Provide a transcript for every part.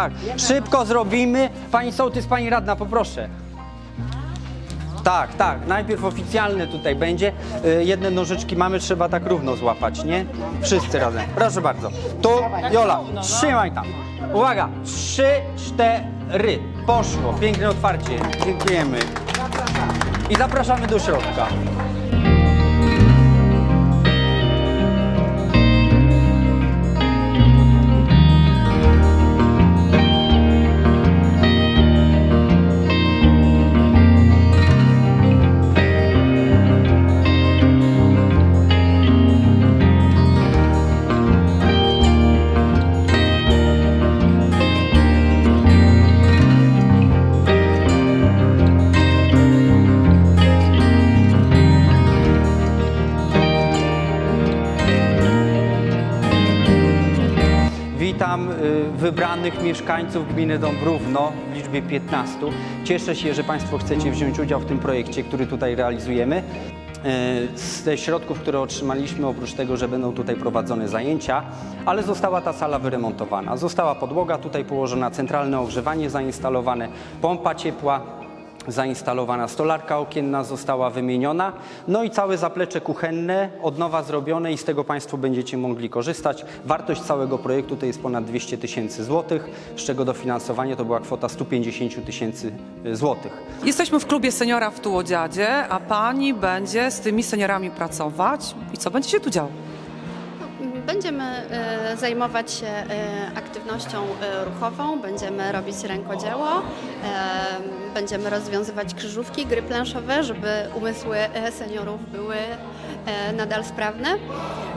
tak. Szybko zrobimy. Pani sołtys, pani radna, poproszę. Tak, tak. Najpierw oficjalne tutaj będzie. Y, Jedne nożyczki mamy, trzeba tak równo złapać, nie? Wszyscy razem. Proszę bardzo. Tu, Jola, trzymaj tam. Uwaga, trzy, cztery. Poszło. Piękne otwarcie. Dziękujemy. I zapraszamy do środka. Witam y, wybranych mieszkańców gminy Dąbrówno w liczbie 15. Cieszę się, że Państwo chcecie wziąć udział w tym projekcie, który tutaj realizujemy. Y, Z tych środków, które otrzymaliśmy, oprócz tego, że będą tutaj prowadzone zajęcia, ale została ta sala wyremontowana. Została podłoga, tutaj położona centralne ogrzewanie zainstalowane, pompa ciepła, zainstalowana stolarka okienna została wymieniona, no i całe zaplecze kuchenne od nowa zrobione i z tego Państwo będziecie mogli korzystać. Wartość całego projektu to jest ponad 200 tysięcy złotych, z czego dofinansowanie to była kwota 150 tysięcy złotych. Jesteśmy w klubie seniora w Tułodziadzie, a pani będzie z tymi seniorami pracować. I co będzie się tu działo? Będziemy e, zajmować się e, aktywnością e, ruchową, będziemy robić rękodzieło, e, będziemy rozwiązywać krzyżówki, gry planszowe, żeby umysły e, seniorów były e, nadal sprawne.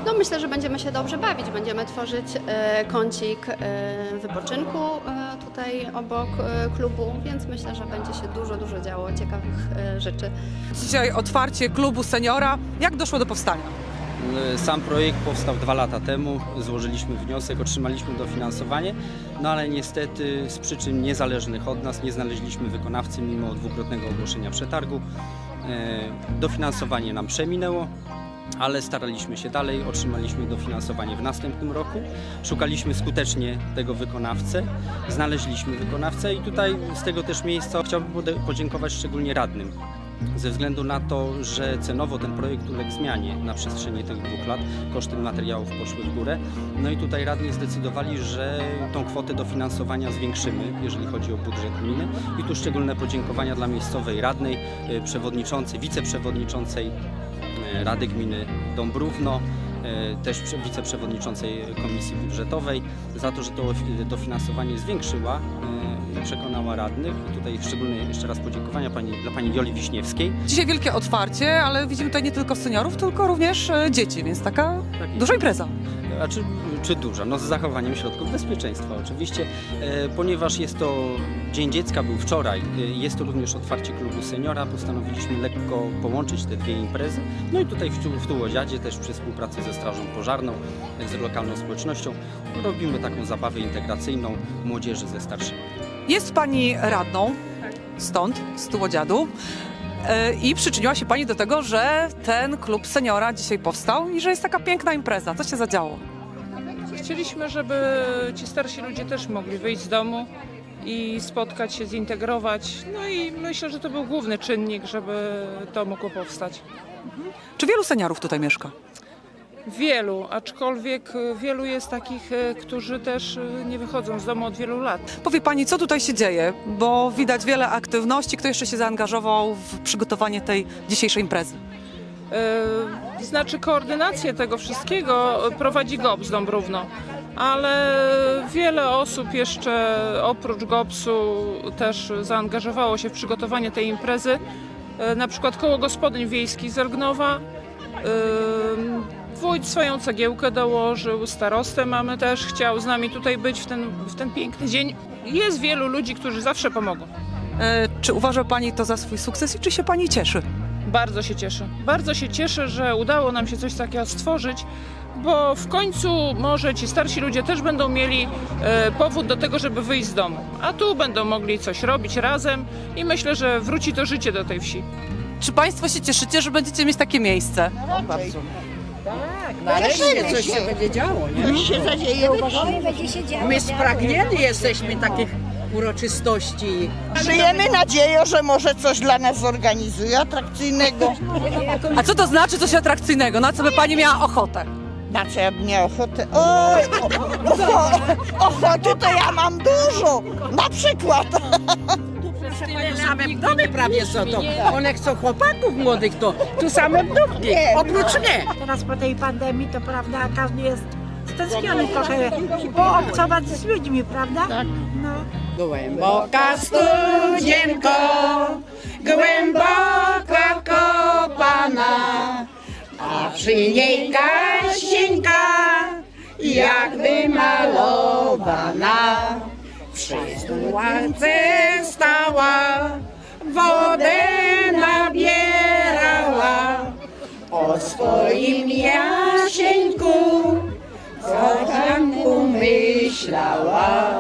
No myślę, że będziemy się dobrze bawić, będziemy tworzyć e, kącik wypoczynku tutaj obok klubu, więc myślę, że będzie się dużo, dużo działo ciekawych rzeczy. Dzisiaj otwarcie klubu seniora. Jak doszło do powstania? Sam projekt powstał dwa lata temu, złożyliśmy wniosek, otrzymaliśmy dofinansowanie, no ale niestety z przyczyn niezależnych od nas nie znaleźliśmy wykonawcy mimo dwukrotnego ogłoszenia przetargu. E, Dofinansowanie nam przeminęło, ale staraliśmy się dalej, otrzymaliśmy dofinansowanie w następnym roku. Szukaliśmy skutecznie tego wykonawcę, znaleźliśmy wykonawcę i tutaj z tego też miejsca chciałbym podziękować szczególnie radnym. Ze względu na to, że cenowo ten projekt uległ zmianie na przestrzeni tych dwóch lat, koszty materiałów poszły w górę. No i tutaj radni zdecydowali, że tą kwotę dofinansowania zwiększymy, jeżeli chodzi o budżet gminy. I tu szczególne podziękowania dla miejscowej radnej, y, przewodniczącej, wiceprzewodniczącej e, Rady Gminy Dąbrówno, e, też prze- wiceprzewodniczącej Komisji Budżetowej za to, że to dofinansowanie zwiększyła przekonała radnych. I tutaj szczególne jeszcze raz podziękowania pani, dla pani Joli Wiśniewskiej. Dzisiaj wielkie otwarcie, ale widzimy tutaj nie tylko seniorów, tylko również e, dzieci, więc taka Tak duża impreza. A czy, czy duża? No z zachowaniem środków bezpieczeństwa oczywiście, e, ponieważ jest to Dzień Dziecka był wczoraj, e, jest to również otwarcie klubu seniora, postanowiliśmy lekko połączyć te dwie imprezy. No i tutaj w, Tu- w Tułodziadzie też przy współpracy ze Strażą Pożarną, e, z lokalną społecznością robimy taką zabawę integracyjną młodzieży ze starszymi. Jest pani radną stąd, z Tułodziadu. e, I przyczyniła się Pani do tego, że ten klub seniora dzisiaj powstał i że jest taka piękna impreza. Co się zadziało? Chcieliśmy, żeby ci starsi ludzie też mogli wyjść z domu i spotkać się, zintegrować. No i myślę, że to był główny czynnik, żeby to mogło powstać. Czy wielu seniorów tutaj mieszka? Wielu, aczkolwiek y, wielu jest takich, y, którzy też y, nie wychodzą z domu od wielu lat. Powie Pani, co tutaj się dzieje? Bo widać wiele aktywności. Kto jeszcze się zaangażował w przygotowanie tej dzisiejszej imprezy? Y, Znaczy koordynację tego wszystkiego prowadzi GOPS Dąbrówno, ale wiele osób jeszcze oprócz GOPS-u też zaangażowało się w przygotowanie tej imprezy. Y, Na przykład koło gospodyń wiejskich z Orgnowa. y, Wójt swoją cegiełkę dołożył, starostę mamy też, chciał z nami tutaj być w ten, w ten piękny dzień. Jest wielu ludzi, którzy zawsze pomogą. E, czy uważa Pani to za swój sukces i czy się Pani cieszy? Bardzo się cieszę. Bardzo się cieszę, że udało nam się coś takiego stworzyć, bo w końcu może ci starsi ludzie też będą mieli e, powód do tego, żeby wyjść z domu. A tu będą mogli coś robić razem i myślę, że wróci to życie do tej wsi. Czy Państwo się cieszycie, że będziecie mieć takie miejsce? Bardzo. Tak, Nareszcie coś się będzie działo, nie? Coś się zadzieje. My spragnieni jesteśmy takich uroczystości. Żyjemy nadzieją, że może coś dla nas zorganizuje atrakcyjnego. A co to znaczy coś atrakcyjnego? Na co by pani miała ochotę? Na co ja bym miała ochotę? Oj, o, o, ochoty to ja mam dużo. Na przykład. Tyle same wdowy prawie są to. One chcą chłopaków młodych, to tu same wdówki. Oprócz mnie. Teraz po tej pandemii to prawda, każdy jest stęskniony trochę poobcować z ludźmi, prawda? Tak. No. Głęboka studzienko, głęboko kopana, a przy niej Kasieńka, jakby malowana. Przy ławce stała, ลาวา